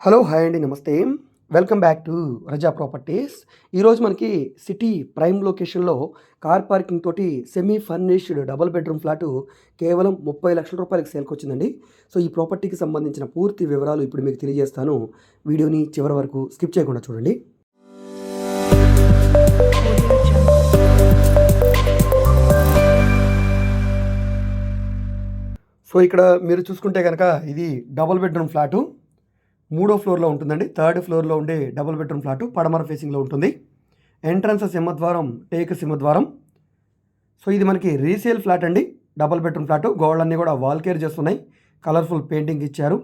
Hello hi అండి నమస్తే. Welcome back to Raza properties. ఈరోజు మనకి సిటీ ప్రైమ్ లొకేషన్లో కార్ పార్కింగ్ తోటి semi furnished double bedroom flat కేవలం ముప్పై లక్షల రూపాయలకి సేల్కి వచ్చిందండి. సో ఈ ప్రాపర్టీకి సంబంధించిన పూర్తి వివరాలు ఇప్పుడు మీకు తెలియజేస్తాను. వీడియోని చివరి వరకు స్కిప్ చేయకుండా చూడండి. సో ఇక్కడ మీరు చూసుకుంటే కనుక ఇది డబుల్ బెడ్రూమ్ ఫ్లాటు మూడో ఫ్లోర్లో ఉంటుందండి. థర్డ్ ఫ్లోర్లో ఉండే డబుల్ బెడ్రూమ్ ఫ్లాటు పడమర ఫేసింగ్లో ఉంటుంది. ఎంట్రన్స్ సింహద్వారం టేక్ సింహద్వారం. సో ఇది మనకి రీసేల్ ఫ్లాట్ అండి. Double bedroom flat. గోడలన్నీ కూడా వాల్ కేర్ చేస్తున్నాయి. కలర్ఫుల్ పెయింటింగ్ ఇచ్చారు.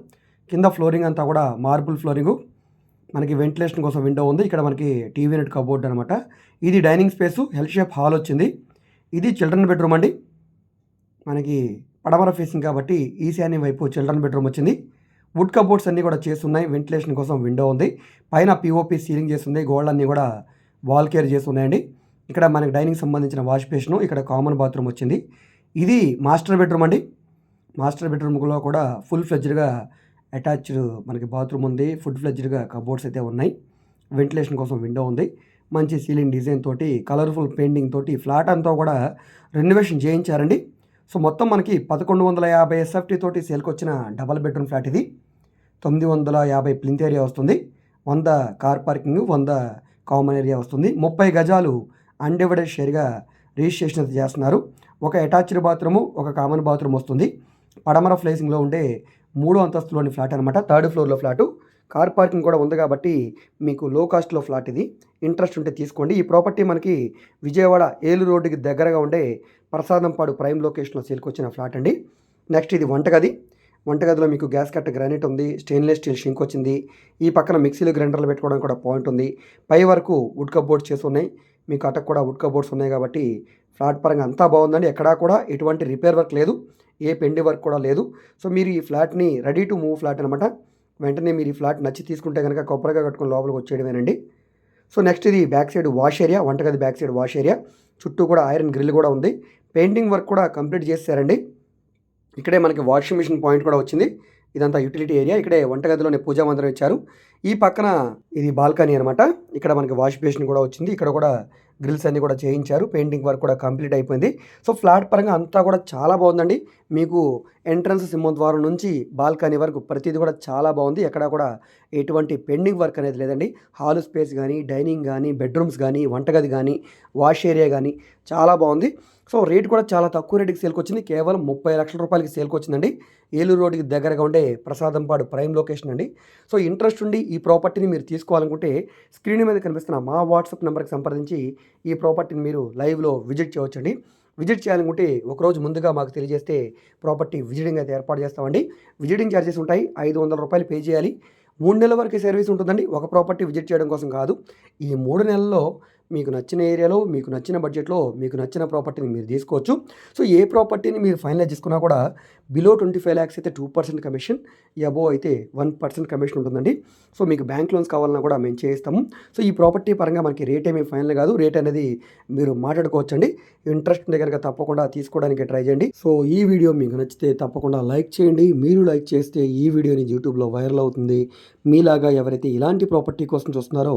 కింద ఫ్లోరింగ్ అంతా కూడా మార్బుల్ ఫ్లోరింగు. మనకి వెంటిలేషన్ కోసం విండో ఉంది. ఇక్కడ మనకి టీవీ నెట్ కబోర్డ్ అనమాట ఇది dining space. L shape hall వచ్చింది. ఇది చిల్డ్రన్ బెడ్రూమ్ అండి. మనకి పడమర ఫేసింగ్ కాబట్టి ఈశాన్యం వైపు చిల్డ్రన్ బెడ్రూమ్ వచ్చింది. వుడ్ కబోర్డ్స్ అన్నీ కూడా చేస్తున్నాయి. వెంటిలేషన్ కోసం విండో ఉంది. పైన పిఓపి సీలింగ్ చేస్తుంది. గోళ్ళన్నీ కూడా వాల్ కేర్ చేస్తున్నాయండి. ఇక్కడ మనకి డైనింగ్ సంబంధించిన వాష్ బేషను ఇక్కడ కామన్ బాత్రూమ్ వచ్చింది. ఇది మాస్టర్ బెడ్రూమ్ అండి. మాస్టర్ బెడ్రూమ్లో కూడా ఫుల్ ఫ్లెజ్డ్గా అటాచ్డ్ మనకి బాత్రూమ్ ఉంది. ఫుడ్ ఫ్లెజ్డ్గా కబోర్డ్స్ అయితే ఉన్నాయి. వెంటిలేషన్ కోసం విండో ఉంది. మంచి సీలింగ్ డిజైన్ తోటి కలర్ఫుల్ పెయింటింగ్ తోటి ఫ్లాట్ అంతా కూడా రెనోవేషన్ చేయించారండి. సో మొత్తం మనకి పదకొండు వందల యాభై ఎస్ఎఫ్టీ తోటి సేల్కి వచ్చిన డబల్ బెడ్రూమ్ ఫ్లాట్ ఇది. తొమ్మిది వందల యాభై ప్లింత్ ఏరియా వస్తుంది. వంద కార్ పార్కింగ్ వంద కామన్ ఏరియా వస్తుంది. ముప్పై గజాలు అన్డివైడెడ్ షేర్గా రిజిస్ట్రేషన్ చేస్తున్నారు. ఒక అటాచ్డ్ బాత్రూము ఒక కామన్ బాత్రూమ్ వస్తుంది. పడమర ఫ్లేసింగ్లో ఉండే మూడో అంతస్తులోని ఫ్లాట్ అనమాట థర్డ్ ఫ్లోర్లో ఫ్లాటు. కార్ పార్కింగ్ కూడా ఉంది కాబట్టి మీకు లో కాస్ట్లో ఫ్లాట్ ఇది. ఇంట్రెస్ట్ ఉంటే తీసుకోండి. ఈ ప్రాపర్టీ మనకి విజయవాడ ఏలు రోడ్డుకి దగ్గరగా ఉండే ప్రసాదంపాడు ప్రైమ్ లొకేషన్లో సేల్కొచ్చిన ఫ్లాట్ అండి. నెక్స్ట్ ఇది వంటగది. వంటగదిలో మీకు గ్యాస్ కట్ట గ్రానైట్ ఉంది స్టెయిన్లెస్ స్టీల్ షింక్ వచ్చింది. ఈ పక్కన మిక్సీలు గ్రైండర్లు పెట్టుకోవడానికి కూడా పాయింట్ ఉంది. పై వరకు వుడ్ కబోర్డ్స్ చేసి ఉన్నాయి. మీకు అటక్ కూడా వుడ్ కబోర్డ్స్ ఉన్నాయి కాబట్టి ఫ్లాట్ పరంగా అంతా బాగుందండి. ఎక్కడా కూడా ఎటువంటి రిపేర్ వర్క్ లేదు. ఏ పెండి వర్క్ కూడా లేదు. సో మీరు ఈ ఫ్లాట్ని రెడీ టు మూవ్ ఫ్లాట్ అనమాట వెంటనే మీరు ఈ ఫ్లాట్ నచ్చి తీసుకుంటే కనుక కొబ్బరిగా కట్టుకుని లోపలికి వచ్చేయడమేనండి. సో నెక్స్ట్ ఇది బ్యాక్ సైడ్ వాష్ ఏరియా వంటగది బ్యాక్ సైడ్ వాష్ ఏరియా. చుట్టూ కూడా ఐరన్ గ్రిల్ కూడా ఉంది. పెయింటింగ్ వర్క్ కూడా కంప్లీట్ చేశారండి ఇక్కడే మనకి వాషింగ్ మిషన్ పాయింట్ కూడా వచ్చింది. ఇదంతా యూటిలిటీ ఏరియా. ఇక్కడే వంటగదిలోనే పూజా మందిరం ఇచ్చారు. ఈ పక్కన ఇది బాల్కనీ అనమాట ఇక్కడ మనకి వాష్ బేసిన్ కూడా వచ్చింది. ఇక్కడ కూడా గ్రిల్స్ అన్నీ కూడా చేయించారు. పెయింటింగ్ వర్క్ కూడా కంప్లీట్ అయిపోయింది. సో ఫ్లాట్ పరంగా అంతా కూడా చాలా బాగుందండి. మీకు ఎంట్రన్స్ సింహద్వారం నుంచి బాల్కనీ వరకు ప్రతిదీ కూడా చాలా బాగుంది. ఎక్కడ కూడా ఎటువంటి పెండింగ్ వర్క్ అనేది లేదండి. హాల్ స్పేస్ కానీ డైనింగ్ కానీ బెడ్రూమ్స్ కానీ వంటగది కానీ వాష్ ఏరియా కానీ చాలా బాగుంది. సో రేట్ కూడా చాలా తక్కువ రేటుకి సేల్కి వచ్చింది. కేవలం ముప్పై లక్షల రూపాయలకి సేల్కి వచ్చిందండి. ఏలూరు రోడ్డుకి దగ్గరగా ఉండే ప్రసాదంపాడు ప్రైమ్ లొకేషన్ అండి. సో ఇంట్రెస్ట్ ఉండి ఈ ప్రాపర్టీని మీరు తీసుకోవాలనుకుంటే స్క్రీన్ మీద కనిపిస్తున్న మా వాట్సాప్ నెంబర్కి సంప్రదించి ఈ ప్రాపర్టీని మీరు లైవ్లో విజిట్ చేయవచ్చండి. విజిట్ చేయాలనుకుంటే ఒకరోజు ముందుగా మాకు తెలియజేస్తే ప్రాపర్టీ విజిటింగ్ అయితే ఏర్పాటు చేస్తామండి. విజిటింగ్ ఛార్జెస్ ఉంటాయి. ఐదు వందల రూపాయలు పే చేయాలి. మూడు నెలల వరకు సర్వీస్ ఉంటుందండి. ఒక ప్రాపర్టీ విజిట్ చేయడం కోసం కాదు. ఈ మూడు నెలల్లో మీకు నచ్చిన ఏరియాలో మీకు నచ్చిన బడ్జెట్లో మీకు నచ్చిన ప్రాపర్టీని మీరు తీసుకోవచ్చు. సో ఏ ప్రాపర్టీని మీరు ఫైనలైజ్ చేసుకున్నా కూడా బిలో ట్వంటీ ఫైవ్ ల్యాక్స్ అయితే టూ పర్సెంట్ కమిషన్ అబో అయితే వన్ పర్సెంట్ కమిషన్ ఉంటుందండి. సో మీకు బ్యాంక్ లోన్స్ కావాలన్నా కూడా మేము చేయిస్తాము. సో ఈ ప్రాపర్టీ పరంగా మనకి రేట్ ఏమీ ఫైనల్ కాదు. రేట్ అనేది మీరు మాట్లాడుకోవచ్చండి. ఇంట్రెస్ట్ ఉంటే కనుక తప్పకుండా తీసుకోవడానికి ట్రై చేయండి. సో ఈ వీడియో మీకు నచ్చితే తప్పకుండా లైక్ చేయండి. మీరు లైక్ చేస్తే ఈ వీడియోని యూట్యూబ్లో వైరల్ అవుతుంది. మీలాగా ఎవరైతే ఇలాంటి ప్రాపర్టీ కోసం చూస్తున్నారో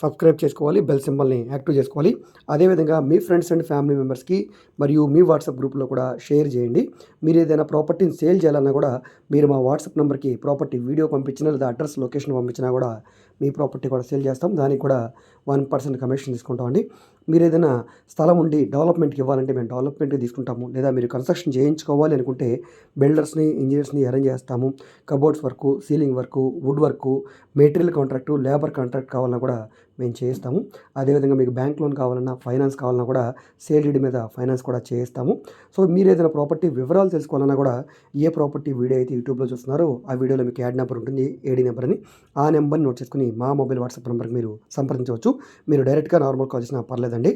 సబ్స్క్రైబ్ చేసుకోవాలి బెల్ సింబల్ని యాక్టివ్ చేసుకోవాలి. అదేవిధంగా మీ ఫ్రెండ్స్ అండ్ ఫ్యామిలీ మెంబర్స్కి మరియు మీ వాట్సాప్ గ్రూప్లో కూడా షేర్ చేయండి. మీరు ఏదైనా ప్రాపర్టీని సేల్ చేయాలన్నా కూడా మీరు మా వాట్సాప్ నెంబర్కి ప్రాపర్టీ వీడియో పంపించినా లేదా అడ్రస్ లొకేషన్ పంపించినా కూడా మీ ప్రాపర్టీ కూడా సేల్ చేస్తాం. దానికి కూడా వన్ పర్సెంట్ కమిషన్ తీసుకుంటామండి మీరు ఏదైనా స్థలం ఉండి డెవలప్మెంట్కి ఇవ్వాలంటే మేము డెవలప్మెంట్కి తీసుకుంటాము. లేదా మీరు కన్స్ట్రక్షన్ చేయించుకోవాలి అనుకుంటే బిల్డర్స్ని ఇంజనీర్స్ని అరేంజ్ చేస్తాము. Cupboards work ceiling work wood work material contract labour contract కావాలన్నా కూడా మేము చేయిస్తాము అదేవిధంగా మీకు బ్యాంక్ లోన్ కావాలన్నా ఫైనాన్స్ కావాలన్నా కూడా సేల్ డీడ్ మీద ఫైనాన్స్ కూడా చేయిస్తాము సో మీరు ఏదైనా ప్రాపర్టీ వివరాలు తెలుసుకోవాలన్నా కూడా ఏ ప్రాపర్టీ వీడియో అయితే యూట్యూబ్లో చూస్తున్నారో ఆ వీడియోలో మీకు యాడ్ నెంబర్ ఉంటుంది. ఏడీ నెంబర్ అని ఆ నెంబర్ని నోట్ చేసుకుని మా మొబైల్ వాట్సాప్ నెంబర్కి మీరు సంప్రదించవచ్చు. మీరు డైరెక్ట్గా నార్మల్ కాల్ చేసినా పర్లేదండి.